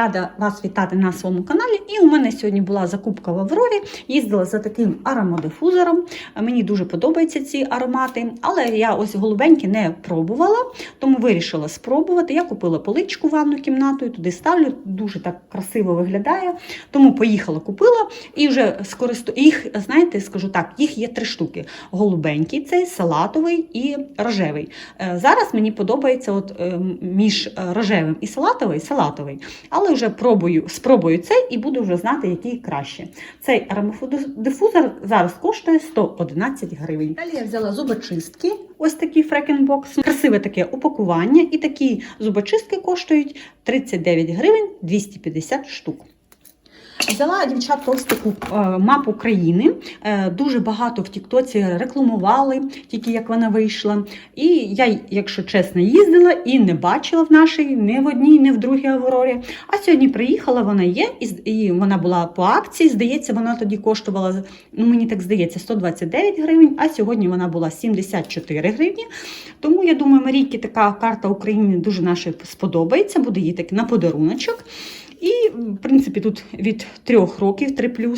рада вас вітати на своєму каналі. І у мене сьогодні була закупка в Аврорі. Їздила за таким аромодифузором. Мені дуже подобаються ці аромати, але я ось голубенькі не пробувала, тому вирішила спробувати. Я купила поличку в ванну кімнату, і туди ставлю, дуже так красиво виглядає. Тому поїхала, купила і вже скористу їх, знаєте, скажу так, їх є три штуки: голубенький, цей салатовий і рожевий. Е, Зараз мені подобається от е, між е, рожевим і салатовий салатовий. Але вже пробую, спробую цей і буду вже знати, який краще. Цей аромадифузор зараз коштує 111 гривень. Далі я взяла зубочистки, ось такий фрекенбокс, красиве таке упакування, і такі зубочистки коштують 39 гривень 250 штук. Взяла дівчатка ось таку е, мапу країни. Е, дуже багато в Тіктоці рекламували, тільки як вона вийшла. І я, якщо чесно, їздила і не бачила в нашій ні в одній, ні в другій Аврорі. А сьогодні приїхала, вона є, і, вона була по акції. Здається, вона тоді коштувала, ну мені так здається, 129 гривень, а сьогодні вона була 74 гривні. Тому я думаю, Марійки така карта України дуже нашій сподобається, буде їй так на подаруночок. І, в принципі, тут від трьох років 3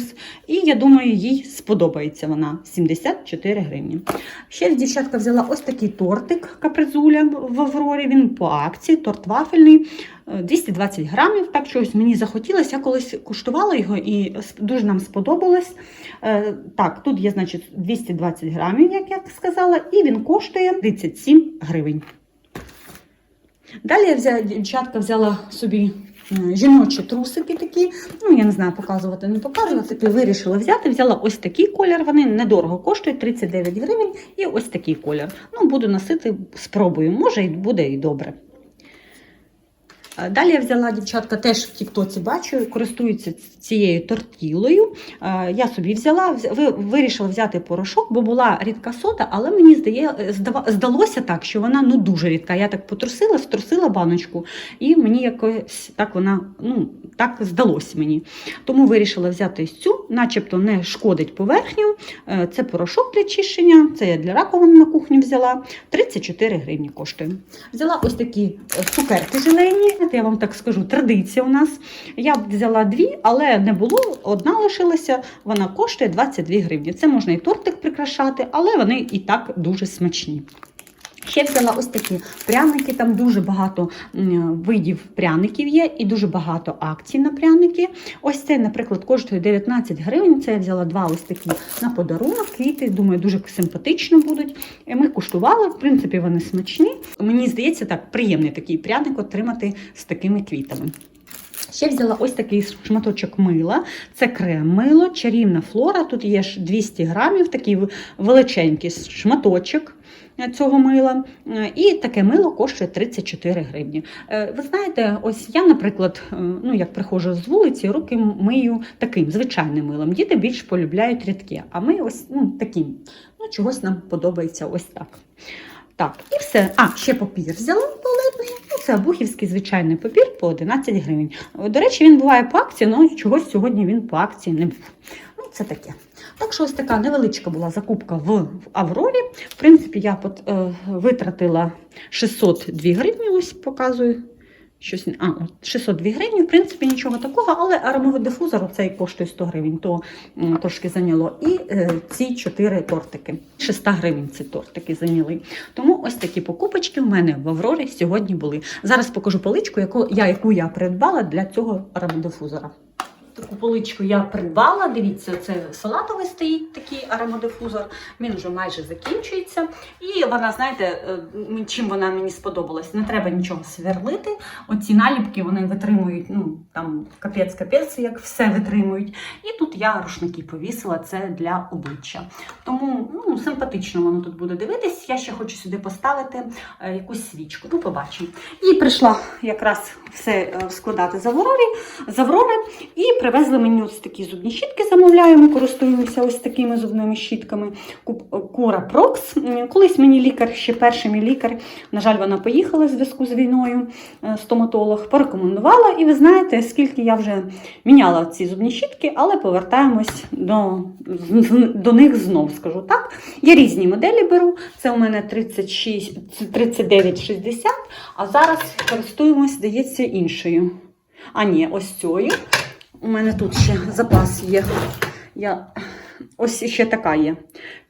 І я думаю, їй сподобається вона 74 гривні. Ще дівчатка взяла ось такий тортик капризуля в Аврорі. Він по акції, торт вафельний. е, 220 грамів, так щось мені захотілося. Я колись куштувала його і дуже нам сподобалось. Е, Так, тут є, значить, 220 грамів, як я сказала, і він коштує 37 гривень. Далі я взяла, дівчатка взяла собі е, жіночі трусики такі. Ну, я не знаю, показувати, не показувати. Вирішила взяти. Взяла ось такий колір. Вони недорого коштують 39 гривень. І ось такий колір. Ну, буду носити, спробую. Може, буде і добре. Е, Далі я взяла дівчатка, теж в Тіктоці бачу, користуються цією тортілою. Е, Я собі взяла, вирішила взяти порошок, бо була рідка сода, але мені здає, здава- здалося так, що вона ну дуже рідка. Я так потрусила, струсила баночку, і мені якось так вона ну так здалося мені. Тому вирішила взяти цю, начебто не шкодить поверхню. Е, Це порошок для чищення, це я для раковин на кухню взяла. 34 гривні коштує. Взяла ось такі е, цукерки желейні. Це я вам так скажу, традиція у нас. Я взяла дві, але не було. Одна лишилася, вона коштує 22 гривні. Це можна і тортик прикрашати, але вони і так дуже смачні. Ще взяла ось такі пряники, там дуже багато видів пряників є і дуже багато акцій на пряники. Ось цей, наприклад, коштує 19 гривень. Це я взяла два ось такі на подарунок. Квіти, думаю, дуже симпатично будуть. І Ми куштували, в принципі, вони смачні. Мені здається, так приємний такий пряник отримати з такими квітами. Ще взяла ось такий шматочок мила. Це крем мило, чарівна флора. Тут є ж 200 грамів, такий величенький шматочок е, цього мила. Е, І таке мило коштує 34 гривні. Е, Ви знаєте, ось я, наприклад, е, ну як приходжу з вулиці, руки мию таким звичайним милом. Діти більш полюбляють рідке, а ми ось ну, таким. Ну, чогось нам подобається ось так. Так, і все. А, ще папір взяла туалетний. Ну, це бухівський звичайний папір по 11 гривень. До речі, він буває по акції, але чогось сьогодні він по акції не був. Ну, це таке. Так що ось така невеличка була закупка в, Аврорі. В принципі, я е, витратила 602 гривні, ось показую. Щось, а, 602 гривні, в принципі, нічого такого, але аромовий дифузор цей коштує 100 гривень, то м, трошки зайняло. І е, ці 4 тортики. 600 гривень ці тортики зайняли. Тому ось такі покупочки в мене в Аврорі сьогодні були. Зараз покажу поличку, яку я, яку я придбала для цього аромодифузора. Таку поличку я придбала. Дивіться, це салатовий стоїть такий аромодифузор. Він вже майже закінчується. І вона, знаєте, е, чим вона мені сподобалась? Не треба нічого сверлити. Оці наліпки вони витримують, ну там капець-капець, як все витримують. І тут я рушники повісила це для обличчя. Тому ну, симпатично воно тут буде дивитись. Я ще хочу сюди поставити е, якусь свічку. Ну, побачимо. І прийшла якраз все е, складати з Аврори. І привезли мені ось такі зубні щітки, замовляємо, користуємося ось такими зубними щітками. Куп- Кура Прокс. Колись мені лікар, ще перший мій лікар, на жаль, вона поїхала в зв'язку з війною, е, стоматолог, порекомендувала. І ви знаєте, скільки я вже міняла ці зубні щітки, але повертаємось до, до них знов, скажу так. Я різні моделі беру. Це у мене 36, 39,60, а зараз користуємось, здається, іншою. А ні, ось цією. У мене тут ще запас є. Я... Ось ще така є.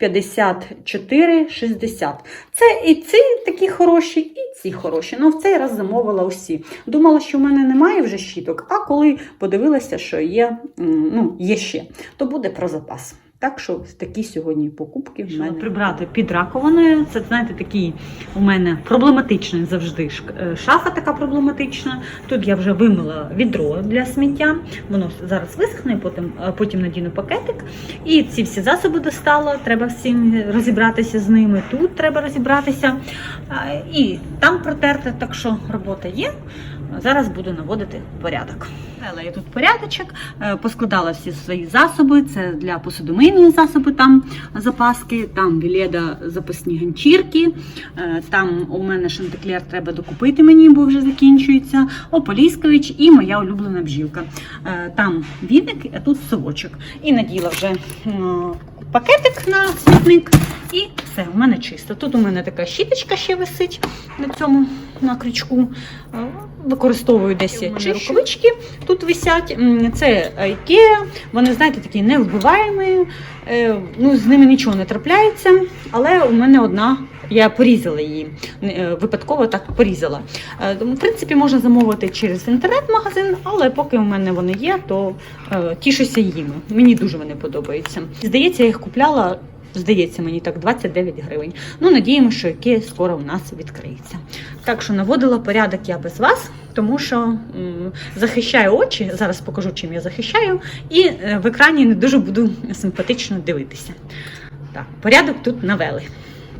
54,60. Це і ці такі хороші, і ці хороші. Ну, в цей раз замовила усі. Думала, що в мене немає вже щіток, а коли подивилася, що є, ну, є ще, то буде про запас. Так що такі сьогодні покупки в мене. Прибрати під раковиною. Це, знаєте, такий у мене проблематичний завжди е, шафа така проблематична. Тут я вже вимила відро для сміття. Воно зараз висохне, потім, е, потім надіну пакетик. І ці всі засоби достала. Треба всім розібратися з ними. Тут треба розібратися. І там протерти, так що робота є. Зараз буду наводити порядок. Навела я тут порядочок, е, поскладала всі свої засоби. Це для посудомийної засоби, там запаски, там Віледа запасні ганчірки. е, Там у мене шантеклер треба докупити мені, бо вже закінчується. Ополіскович і моя улюблена бжілка. Е, Там відник, а тут совочок. І наділа вже пакетик на смітник. І все, у мене чисто. Тут у мене така щіточка ще висить на цьому на крючку. Е, Використовую десь рукавички тут висять. Це IKEA, вони, знаєте, такі невбиваємі, е, ну, з ними нічого не трапляється, але у мене одна. Я порізала її, е, випадково так порізала. Тому, В принципі, можна замовити через інтернет-магазин, але поки у мене вони є, то тішуся їми. Мені дуже вони подобаються. Здається, я їх купляла. Здається, мені так 29 гривень. Ну, надіємося, що яке скоро у нас відкриється. Так що наводила порядок я без вас, тому що м, захищаю очі. Зараз покажу, чим я захищаю, і е, в екрані не дуже буду симпатично дивитися. Так, порядок тут навели.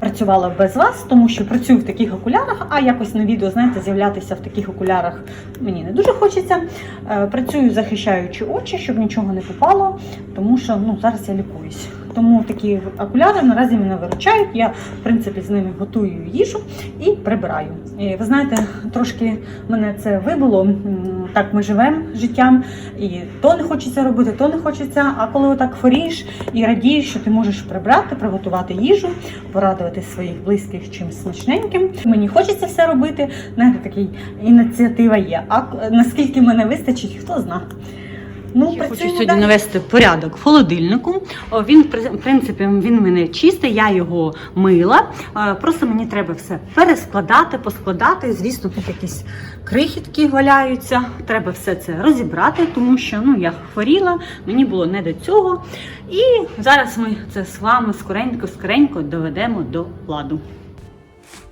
Працювала без вас, тому що працюю в таких окулярах, а якось на відео, знаєте, з'являтися в таких окулярах мені не дуже хочеться. Е, Працюю захищаючи очі, щоб нічого не попало, тому що ну, зараз я лікуюсь. Тому такі окуляри наразі мене виручають. Я, в принципі, з ними готую їжу і прибираю. І, ви знаєте, трошки мене це вибило. Так ми живемо життям, і то не хочеться робити, то не хочеться. А коли отак хворієш і радієш, що ти можеш прибрати, приготувати їжу, порадувати своїх близьких чимось смачненьким. Мені хочеться все робити. Знаєте, такий ініціатива є. А наскільки мене вистачить, хто знає. Ну, Я хочу сьогодні далі. навести порядок в холодильнику. О, Він в принципі він мене чистий, я його мила. Е, Просто мені треба все перескладати, поскладати. Звісно, тут якісь крихітки валяються. Треба все це розібрати, тому що ну я хворіла, мені було не до цього. І зараз ми це з вами скоренько, скоренько доведемо до ладу.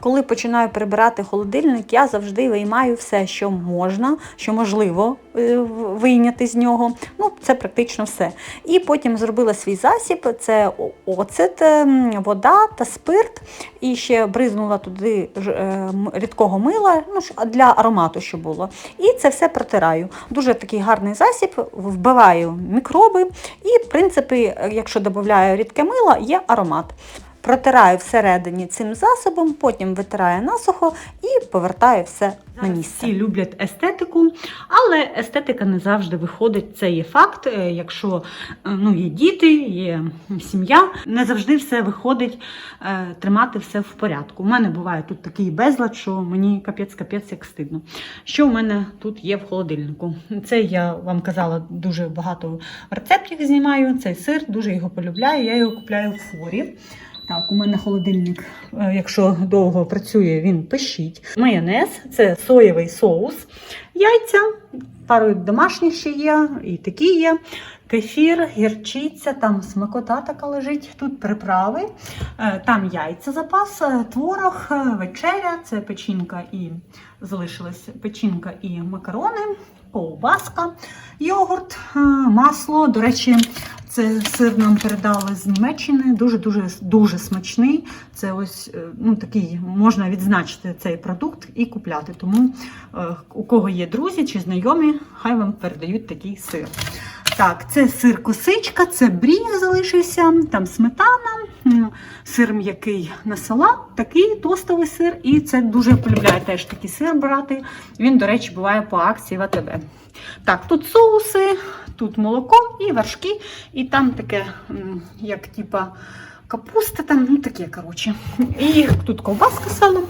Коли починаю прибирати холодильник, я завжди виймаю все, що можна, що можливо е, вийняти з нього. Ну, це практично все. І потім зробила свій засіб: це оцет, ем, вода та спирт. І ще бризнула туди е, рідкого мила ну, для аромату, що було. І це все протираю. Дуже такий гарний засіб, вбиваю мікроби. І, в принципі, якщо додаю рідке мило, є аромат. Протираю всередині цим засобом, потім витираю насухо і повертаю все на місце. Всі люблять естетику, але естетика не завжди виходить. Це є факт. Е, Якщо е, ну, є діти, є сім'я, не завжди все виходить е, тримати все в порядку. У мене буває тут такий безлад, що мені капець-капець як стидно. Що в мене тут є в холодильнику? Це я вам казала, дуже багато рецептів знімаю. Цей сир, дуже його полюбляю. Я його купляю в форі. Так, у мене холодильник, е, якщо довго працює, він пишіть. Майонез це соєвий соус, яйця, пару домашніх ще є, і такі є. Кефір, гірчиця, там смакота така лежить, тут приправи, е, там яйця запас, е, творог, вечеря, це печінка і залишилась печінка і макарони, ковбаска, йогурт, масло. До речі, це сир нам передали з Німеччини. Дуже дуже смачний. Це ось е, ну такий можна відзначити цей продукт і купляти. Тому е, у кого є друзі чи знайомі, хай вам передають такий сир. Так, це сир косичка, це брі залишився, там сметана, сир м'який на села, такий тостовий сир. І це дуже полюбляю теж такий сир брати. Він, до речі, буває по акції в АТБ. Так, тут соуси, тут молоко і вершки, і там таке, як типа капуста, там, ну таке, коротше. І тут ковбаска салом.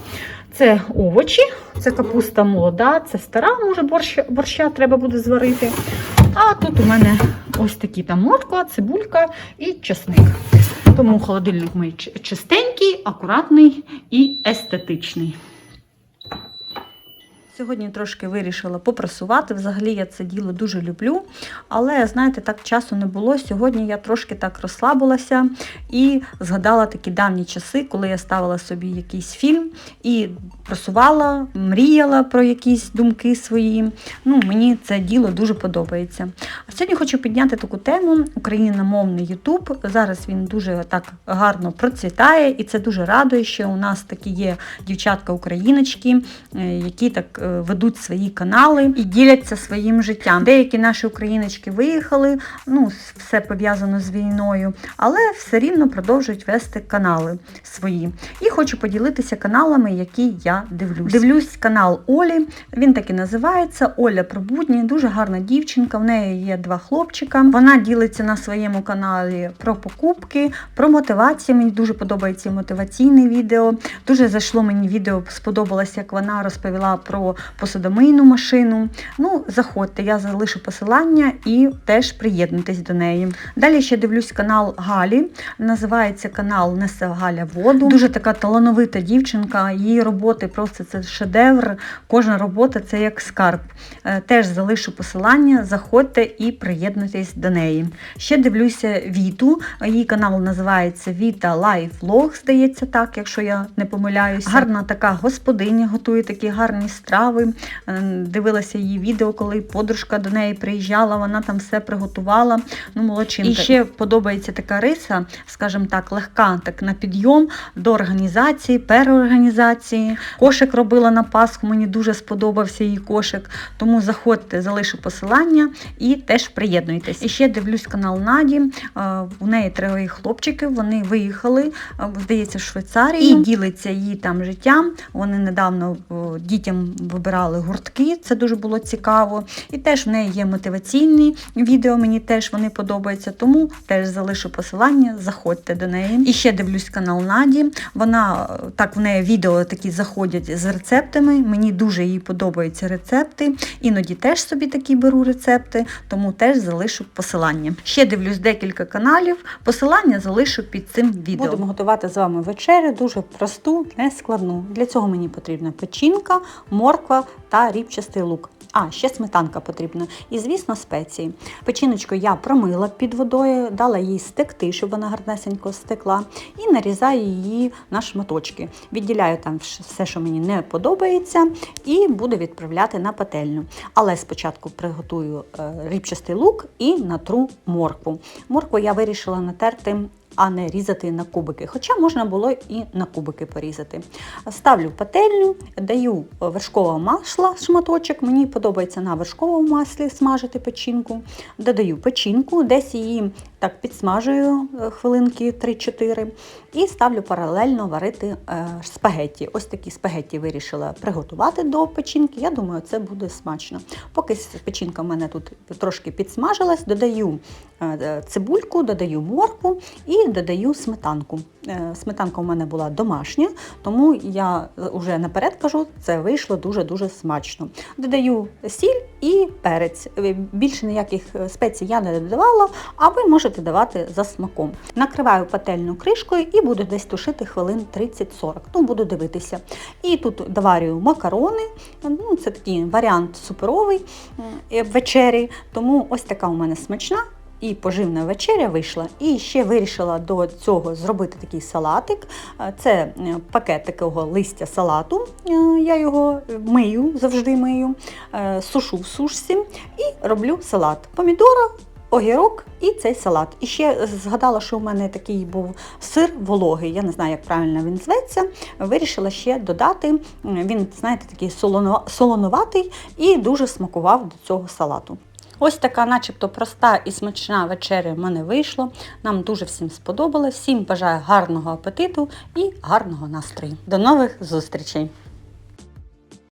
Це овочі, це капуста молода, це стара, може борщ, борща треба буде зварити. А тут у мене ось такі там морква, цибулька і чесник. Тому холодильник мій чистенький, акуратний і естетичний. Сьогодні трошки вирішила попрасувати. Взагалі я це діло дуже люблю. Але, знаєте, так часу не було. Сьогодні я трошки так розслабилася і згадала такі давні часи, коли я ставила собі якийсь фільм і просувала, мріяла про якісь думки свої. Ну, мені це діло дуже подобається. А сьогодні хочу підняти таку тему україномовний Ютуб. Зараз він дуже так гарно процвітає, і це дуже радує, що у нас такі є дівчатка-україночки, е, які так е, ведуть свої канали і діляться своїм життям. Деякі наші україночки виїхали, ну все пов'язано з війною, але все рівно продовжують вести канали свої. І хочу поділитися каналами, які я дивлюсь. Дивлюсь канал Олі. Він так і називається Оля про будні. Дуже гарна дівчинка. В неї є два хлопчика. Вона ділиться на своєму каналі про покупки, про мотивацію. Мені дуже подобається мотиваційне відео. Дуже зайшло мені відео, сподобалося, як вона розповіла про посудомийну машину. Ну, заходьте, я залишу посилання і теж приєднуйтесь до неї. Далі ще дивлюсь канал Галі. Називається канал Несе Галя воду. Дуже така талановита дівчинка. Її роботи просто це шедевр. Кожна робота це як скарб. Е, Теж залишу посилання, заходьте і приєднуйтесь до неї. Ще дивлюся Віту. Її канал називається Віта Лайф Влог, здається так, якщо я не помиляюся. Гарна така господиня, готує такі гарні страви. Е, Дивилася її відео, коли подружка до неї приїжджала, вона там все приготувала. Ну, молодчинка. І ще подобається така риса, скажімо так, легка, так на підйом до організації, переорганізації. Кошик робила на Пасху, мені дуже сподобався її кошик. Тому заходьте, залишу посилання і теж приєднуйтесь. І ще дивлюсь канал Наді. Е, У неї троє хлопчики, вони виїхали, е, здається, в Швейцарію. І ділиться її там життям. Вони недавно дітям вибирали гуртки, це дуже було цікаво. І теж в неї є мотиваційні відео, мені теж вони подобаються, тому теж залишу посилання, заходьте до неї. І ще дивлюсь канал Наді. Вона е, так в неї відео такі заходять з рецептами. Мені дуже їй подобаються рецепти. Іноді теж собі такі беру рецепти, тому теж залишу посилання. Ще дивлюсь декілька каналів. Посилання залишу під цим відео. Будемо готувати з вами вечерю, дуже просту, не складну. Для цього мені потрібна печінка, морква та ріпчастий лук. А, ще сметанка потрібна. І, звісно, спеції. Печіночку я промила під водою, дала їй стекти, щоб вона гарнесенько стекла, і нарізаю її на шматочки. Відділяю там все, що мені не подобається, і буду відправляти на пательню. Але спочатку приготую е, ріпчастий лук і натру моркву. Моркву я вирішила натерти а не різати на кубики. Хоча можна було і на кубики порізати. Ставлю пательню, даю вершкового масла шматочок. Мені подобається на вершковому маслі смажити печінку. Додаю печінку, десь її так підсмажую е, хвилинки 3-4 і ставлю паралельно варити е, спагетті. Ось такі спагетті вирішила приготувати до печінки. Я думаю, це буде смачно. Поки печінка в мене тут трошки підсмажилась, додаю е, цибульку, додаю моркву і додаю сметанку. Сметанка у мене була домашня, тому я вже наперед кажу, це вийшло дуже-дуже смачно. Додаю сіль і перець. Більше ніяких спецій я не додавала, а ви можете давати за смаком. Накриваю пательню кришкою і буду десь тушити хвилин 30-40. Ну, буду дивитися. І тут доварюю макарони. Ну, це такий варіант суперовий е, вечері. Тому ось така у мене смачна і поживна вечеря вийшла. І ще вирішила до цього зробити такий салатик. Е, Це е, пакет такого листя салату. Я його мию, завжди мию, сушу в сушці і роблю салат. Помідора. Огірок і цей салат. І ще згадала, що у мене такий був сир вологий, я не знаю, як правильно він зветься. Вирішила ще додати. Він, знаєте, такий солоноватий і дуже смакував до цього салату. Ось така, начебто, проста і смачна вечеря в мене вийшло. Нам дуже всім сподобалось. Всім бажаю гарного апетиту і гарного настрою. До нових зустрічей!